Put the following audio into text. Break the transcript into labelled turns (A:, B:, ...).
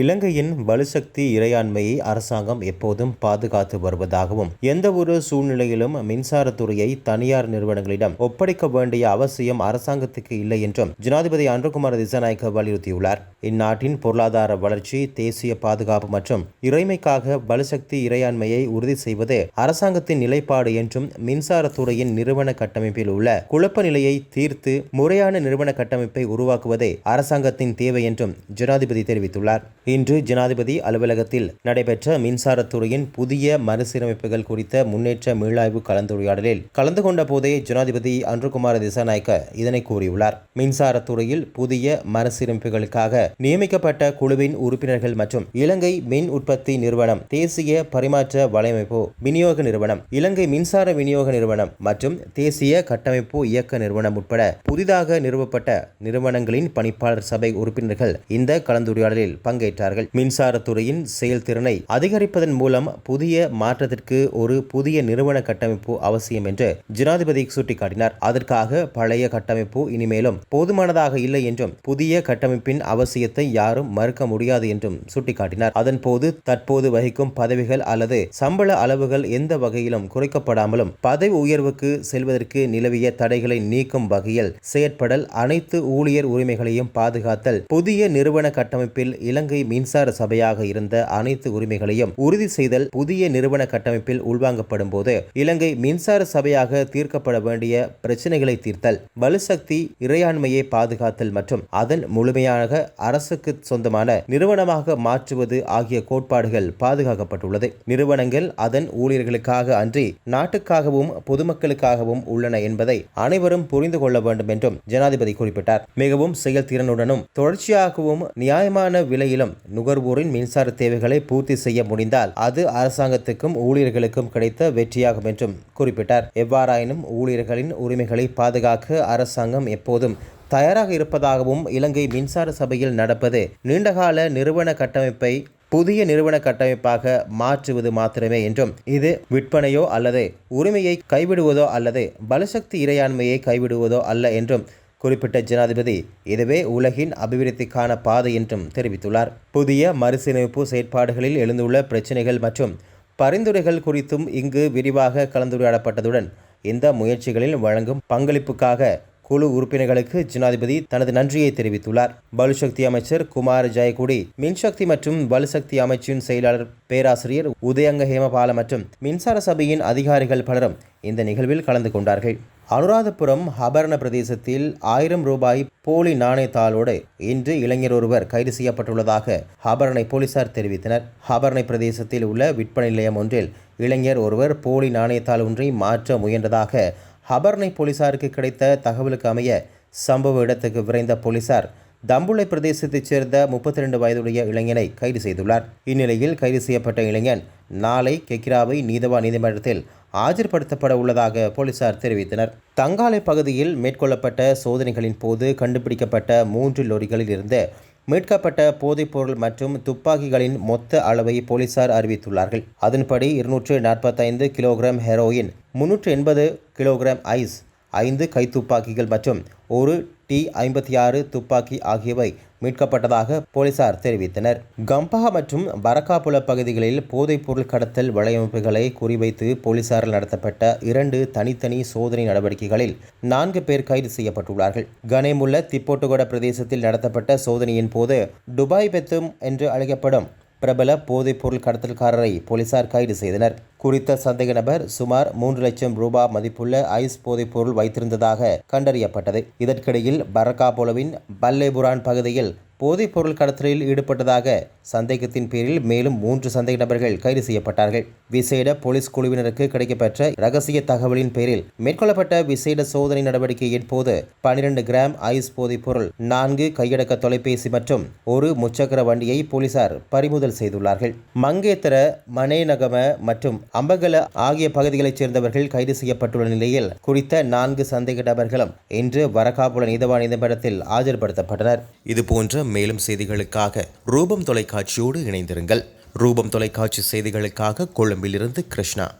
A: இலங்கையின் வலுசக்தி இறையாண்மையை அரசாங்கம் எப்போதும் பாதுகாத்து வருவதாகவும் எந்தவொரு சூழ்நிலையிலும் மின்சாரத்துறையை தனியார் நிறுவனங்களிடம் ஒப்படைக்க வேண்டிய அவசியம் அரசாங்கத்துக்கு இல்லை என்றும் ஜனாதிபதி அன்றகுமார் திசாநாயக்க வலியுறுத்தியுள்ளார். இந்நாட்டின் பொருளாதார வளர்ச்சி தேசிய பாதுகாப்பு மற்றும் இறைமைக்காக வலுசக்தி இறையாண்மையை உறுதி செய்வது அரசாங்கத்தின் நிலைப்பாடு என்றும் மின்சாரத்துறையின் நிறுவன கட்டமைப்பில் உள்ள குழப்ப நிலையை தீர்த்து முறையான நிறுவன கட்டமைப்பை உருவாக்குவதே அரசாங்கத்தின் தேவை என்றும் ஜனாதிபதி தெரிவித்துள்ளார். இன்று ஜனாதிபதி அலுவலகத்தில் நடைபெற்ற மின்சாரத்துறையின் புதிய மறுசீரமைப்புகள் குறித்த முன்னேற்ற மீளாய்வு கலந்துரையாடலில் கலந்து கொண்ட போதே ஜனாதிபதி அன்ருகுமார திசாநாயக்க இதனை கூறியுள்ளார். மின்சாரத்துறையில் புதிய மறுசீரமைப்புகளுக்காக நியமிக்கப்பட்ட குழுவின் உறுப்பினர்கள் மற்றும் இலங்கை மின் உற்பத்தி நிறுவனம் தேசிய பரிமாற்ற வலையமைப்பு விநியோக நிறுவனம் இலங்கை மின்சார விநியோக நிறுவனம் மற்றும் தேசிய கட்டமைப்பு இயக்க நிறுவனம் உட்பட புதிதாக நிறுவப்பட்ட நிறுவனங்களின் பணிப்பாளர் சபை உறுப்பினர்கள் இந்த கலந்துரையாடலில் பங்கேற்று பார்வையிட்டார்கள் மின்சாரத்துறையின் செயல்திறனை அதிகரிப்பதன் மூலம் புதிய மாற்றத்திற்கு ஒரு புதிய நிறுவன கட்டமைப்பு அவசியம் என்று ஜனாதிபதி சுட்டிக்காட்டினார். அதற்காக பழைய கட்டமைப்பு இனிமேலும் போதுமானதாக இல்லை என்றும் புதிய கட்டமைப்பின் அவசியத்தை யாரும் மறுக்க முடியாது என்றும் சுட்டிக்காட்டினார். அதன்போது தற்போது வகிக்கும் பதவிகள் அல்லது சம்பள அளவுகள் எந்த வகையிலும் குறைக்கப்படாமலும் பதவி உயர்வுக்கு செல்வதற்கு நிலவிய தடைகளை நீக்கும் வகையில் செயற்படல் அனைத்து ஊழியர் உரிமைகளையும் பாதுகாத்தல் புதிய நிறுவன கட்டமைப்பில் இலங்கை மின்சார சபையாக இருந்த அனைத்து உரிமைகளையும் உறுதி செய்தல் புதிய நிறுவன கட்டமைப்பில் உள்வாங்கப்படும் போது இலங்கை மின்சார சபையாக தீர்க்கப்பட வேண்டிய பிரச்சினைகளை தீர்த்தல் வலுசக்தி இறையாண்மையை பாதுகாத்தல் மற்றும் அதன் முழுமையாக அரசுக்கு சொந்தமான நிறுவனமாக மாற்றுவது ஆகிய கோட்பாடுகள் பாதுகாக்கப்பட்டுள்ளது. நிறுவனங்கள் அதன் ஊழியர்களுக்காக அன்றி நாட்டுக்காகவும் பொதுமக்களுக்காகவும் உள்ளன என்பதை அனைவரும் புரிந்து கொள்ள வேண்டும் என்றும் ஜனாதிபதி குறிப்பிட்டார். மிகவும் செயல்திறனுடனும் தொடர்ச்சியாகவும் நியாயமான விலையிலும் நுகர்வோரின் மின்சார தேவைகளை பூர்த்தி செய்ய முடிந்தால் அது அரசாங்கத்துக்கும் ஊழியர்களுக்கும் கிடைத்த வெற்றியாகும் என்றும் குறிப்பிட்டார். எவ்வாறாயினும் ஊழியர்களின் உரிமைகளை பாதுகாக்க அரசாங்கம் எப்போதும் தயாராக இருப்பதாகவும் இலங்கை மின்சார சபையில் நடப்பது நீண்டகால நிறுவன கட்டமைப்பை புதிய நிறுவன கட்டமைப்பாக மாற்றுவது மாத்திரமே என்றும் இது விற்பனையோ அல்லது உரிமையை கைவிடுவதோ அல்லது பலசக்தி இறையாண்மையை கைவிடுவதோ அல்ல என்றும் குறிப்பிட்ட ஜனாதிபதி இதுவே உலகின் அபிவிருத்திக்கான பாதை என்றும் தெரிவித்துள்ளார். புதிய மறுசீரமைப்பு செயற்பாடுகளில் எழுந்துள்ள பிரச்சினைகள் மற்றும் பரிந்துரைகள் குறித்தும் இங்கு விரிவாக கலந்துரையாடப்பட்டதுடன் இந்த முயற்சிகளில் வழங்கும் பங்களிப்புக்காக குழு உறுப்பினர்களுக்கு ஜனாதிபதி தனது நன்றியை தெரிவித்துள்ளார். பலுசக்தி அமைச்சர் குமார் ஜெயக்குடி மின்சக்தி மற்றும் பலுசக்தி அமைச்சின் செயலாளர் பேராசிரியர் உதயங்க ஹேமபால மற்றும் மின்சார சபையின் அதிகாரிகள் பலரும் இந்த நிகழ்வில் கலந்து கொண்டார்கள். அனுராதபுரம் ஹபரண பிரதேசத்தில் ஆயிரம் ரூபாய் போலி நாணயத்தாளோடு இன்று இளைஞர் ஒருவர் கைது செய்யப்பட்டுள்ளதாக ஹபரணை போலீசார் தெரிவித்தனர். ஹபரணை பிரதேசத்தில் உள்ள விற்பனை நிலையம் ஒன்றில் இளைஞர் ஒருவர் போலி நாணயத்தாள் ஒன்றை மாற்ற முயன்றதாக ஹபர்னை போலீசாருக்கு கிடைத்த தகவலுக்கு அமைய சம்பவ இடத்துக்கு விரைந்த போலீசார் தம்புளை பிரதேசத்தைச் சேர்ந்த முப்பத்தி ரெண்டு வயதுடைய இளைஞனை கைது செய்துள்ளார். இந்நிலையில் கைது செய்யப்பட்ட இளைஞன் நாளை கெக்கிராவை நீதவா நீதிமன்றத்தில் ஆஜர்படுத்தப்பட உள்ளதாக போலீசார் தெரிவித்தனர். தங்காலை பகுதியில் மேற்கொள்ளப்பட்ட சோதனைகளின் போது கண்டுபிடிக்கப்பட்ட மூன்று லொரிகளில் இருந்து மீட்கப்பட்ட போதைப்பொருள் மற்றும் துப்பாக்கிகளின் மொத்த அளவை போலீசார் அறிவித்துள்ளார்கள். அதன்படி இருநூற்று நாற்பத்தைந்து கிலோகிராம் ஹெரோயின் முன்னூற்று எண்பது கிலோகிராம் ஐஸ் ஐந்து கைத்துப்பாக்கிகள் மற்றும் ஒரு டி ஐம்பத்தி ஆறு துப்பாக்கி ஆகியவை மீட்கப்பட்டதாக போலீசார் தெரிவித்தனர். கம்பஹா மற்றும் பரக்காபுல பகுதிகளில் போதைப்பொருள் கடத்தல் வலையமைப்புகளை குறிவைத்து போலீசாரால் நடத்தப்பட்ட இரண்டு தனித்தனி சோதனை நடவடிக்கைகளில் நான்கு பேர் கைது செய்யப்பட்டுள்ளார்கள். கனேமுள்ள திப்போட்டுகொட பிரதேசத்தில் நடத்தப்பட்ட சோதனையின் போது டுபாய் பெத்தும் என்று அழைக்கப்படும் பிரபல போதைப்பொருள் கடத்தல்காரரை போலீசார் கைது செய்தனர். குறித்த சந்தேக நபர் சுமார் மூன்று லட்சம் ரூபாய் மதிப்புள்ள ஐஸ் போதைப்பொருள் வைத்திருந்ததாக கண்டறியப்பட்டது. இதற்கிடையில் பரக்காபோலவின் பல்லேபுரான் பகுதியில் போதைப்பொருள் கடத்தலில் ஈடுபட்டதாக சந்தேகத்தின் பேரில் மேலும் மூன்று சந்தேக நபர்கள் கைது செய்யப்பட்டார்கள். விசேட போலீஸ் குழுவினருக்கு கிடைக்கப்பெற்ற ரகசிய தகவலின் பேரில் மேற்கொள்ளப்பட்ட விசேட சோதனை நடவடிக்கையின் போது பனிரெண்டு கிராம் ஐஸ் போதைப் பொருள் நான்கு கையடக்க தொலைபேசி மற்றும் ஒரு முச்சக்கர வண்டியை போலீசார் பறிமுதல் செய்துள்ளார்கள். மங்கேத்தர மனேநகம மற்றும் அம்பகல ஆகிய பகுதிகளைச் சேர்ந்தவர்கள் கைது செய்யப்பட்டுள்ள நிலையில் குறித்த நான்கு சந்தேக நபர்களும் இன்று வரகாபுல நீதவான் நீதிமன்றத்தில் ஆஜர்படுத்தப்பட்டனர். இதுபோன்ற மேலும் செய்திகளுக்காக ரூபம் தொலைக்காட்சியோடு இணைந்திருங்கள். ரூபம் தொலைக்காட்சி செய்திகளுக்காக கொழும்பிலிருந்து கிருஷ்ணா.